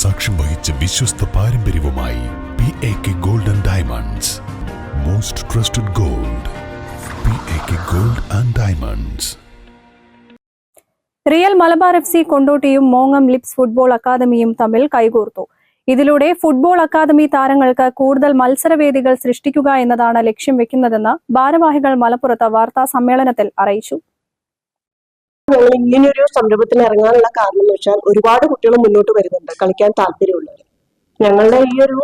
സാക്ഷ്യം വഹിച്ച വിശ്വസ്ത പാരമ്പര്യവുമായി P A K gold and diamonds most trusted gold P A K gold and diamonds real Malabar F C കൊണ്ടോട്ടിയും മോങ്ങം Lips football അക്കാദമിയും തമ്മിൽ കൈകോർത്തു. ഇതിലൂടെ ഫുട്ബോൾ അക്കാദമി താരങ്ങൾക്ക് കൂടുതൽ മത്സരവേദികൾ സൃഷ്ടിക്കുക എന്നതാണ് ലക്ഷ്യം വെക്കുന്നതെന്ന് ഭാരവാഹികൾ മലപ്പുറത്ത് വാർത്താ സമ്മേളനത്തിൽ അറിയിച്ചു. ഞങ്ങൾ ഇങ്ങനെയൊരു സംരംഭത്തിന് ഇറങ്ങാനുള്ള കാരണം എന്ന് വെച്ചാൽ ഒരുപാട് കുട്ടികൾ മുന്നോട്ട് വരുന്നുണ്ട് കളിക്കാൻ താല്പര്യമുള്ളവർ. ഞങ്ങളുടെ ഈ ഒരു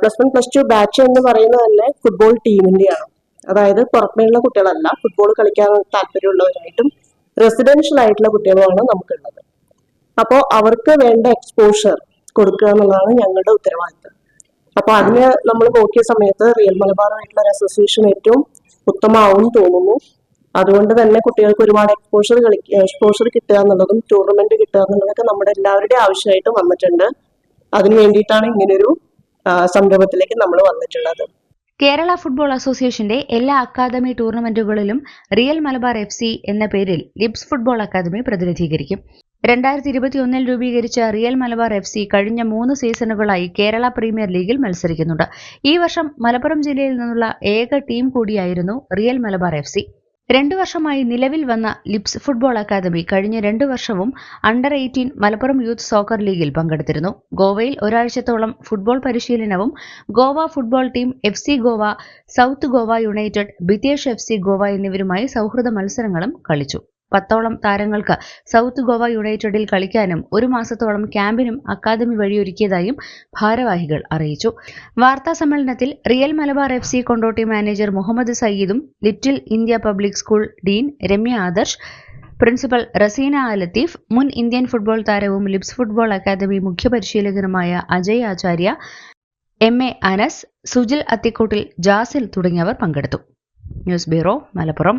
plus one plus two batch എന്ന് പറയുന്നത് തന്നെ ഫുട്ബോൾ ടീമിന്റെയാണ് അതായത് പുറമേയുള്ള കുട്ടികളല്ല ഫുട്ബോൾ കളിക്കാൻ താല്പര്യമുള്ളവരായിട്ടും റെസിഡൻഷ്യൽ ആയിട്ടുള്ള കുട്ടികളുമാണ് നമുക്കുള്ളത്. അപ്പോൾ അവർക്ക് വേണ്ട എക്സ്പോഷർ കൊടുക്കുക എന്നുള്ളതാണ് ഞങ്ങളുടെ ഉത്തരവാദിത്തം. അപ്പൊ അതിന് നമ്മൾ നോക്കിയ സമയത്ത് റിയൽ മലബാറുമായിട്ടുള്ള ഒരു അസോസിയേഷൻ ഏറ്റവും ഉത്തമമാവും തോന്നുന്നു. അതുകൊണ്ട് തന്നെ കുട്ടികൾക്ക് ഒരുപാട് എക്സ്പോഷർ കളി എക്സ്പോഷർ കിട്ടുക എന്നുള്ളതും ടൂർണമെന്റ് കിട്ടുക എന്നുള്ളതൊക്കെ നമ്മുടെ എല്ലാവരുടെയും ആവശ്യമായിട്ട് വന്നിട്ടുണ്ട്. അതിനു വേണ്ടിയിട്ടാണ് ഇങ്ങനൊരു സംരംഭത്തിലേക്ക് നമ്മൾ വന്നിട്ടുള്ളത്. കേരള ഫുട്ബോൾ അസോസിയേഷന്റെ എല്ലാ അക്കാദമി ടൂർണമെന്റുകളിലും റിയൽ മലബാർ എഫ് സി എന്ന പേരിൽ ലിബ്സ് ഫുട്ബോൾ അക്കാദമി പ്രതിനിധീകരിക്കും. രണ്ടായിരത്തി ഇരുപത്തിയൊന്നിൽ രൂപീകരിച്ച റിയൽ മലബാർ എഫ് സി കഴിഞ്ഞ മൂന്ന് സീസണുകളായി കേരള പ്രീമിയർ ലീഗിൽ മത്സരിക്കുന്നുണ്ട്. ഈ വർഷം മലപ്പുറം ജില്ലയിൽ നിന്നുള്ള ഏക ടീം കൂടിയായിരുന്നു റിയൽ മലബാർ എഫ് സി. രണ്ടു വർഷമായി നിലവിൽ വന്ന ലിപ്സ് ഫുട്ബോൾ അക്കാദമി കഴിഞ്ഞ രണ്ടു വർഷവും under eighteen Malappuram youth soccer ലീഗിൽ പങ്കെടുത്തിരുന്നു. ഗോവയിൽ ഒരാഴ്ചത്തോളം ഫുട്ബോൾ പരിശീലനവും Goa football team F C Goa south Goa united ബിതേഷ് F C Goa എന്നിവരുമായി സൗഹൃദ മത്സരങ്ങളും കളിച്ചു. പത്തോളം താരങ്ങൾക്ക് സൗത്ത് ഗോവ യുണൈറ്റഡിൽ കളിക്കാനും ഒരു മാസത്തോളം ക്യാമ്പിനും അക്കാദമി വഴിയൊരുക്കിയതായും ഭാരവാഹികൾ അറിയിച്ചു. വാർത്താ സമ്മേളനത്തിൽ real Malabar F C Kondotty manager Muhammad സയ്യിദും little India public school dean Ramya Adarsh principal Raseena Alatheef മുൻ ഇന്ത്യൻ ഫുട്ബോൾ താരവും ലിപ്സ് ഫുട്ബോൾ അക്കാദമി മുഖ്യപരിശീലകനുമായ അജയ് ആചാര്യ എം എ അനസ് സുജിൽ അത്തിക്കോട്ടിൽ ജാസിൽ തുടങ്ങിയവർ പങ്കെടുത്തു. News bureau Malappuram.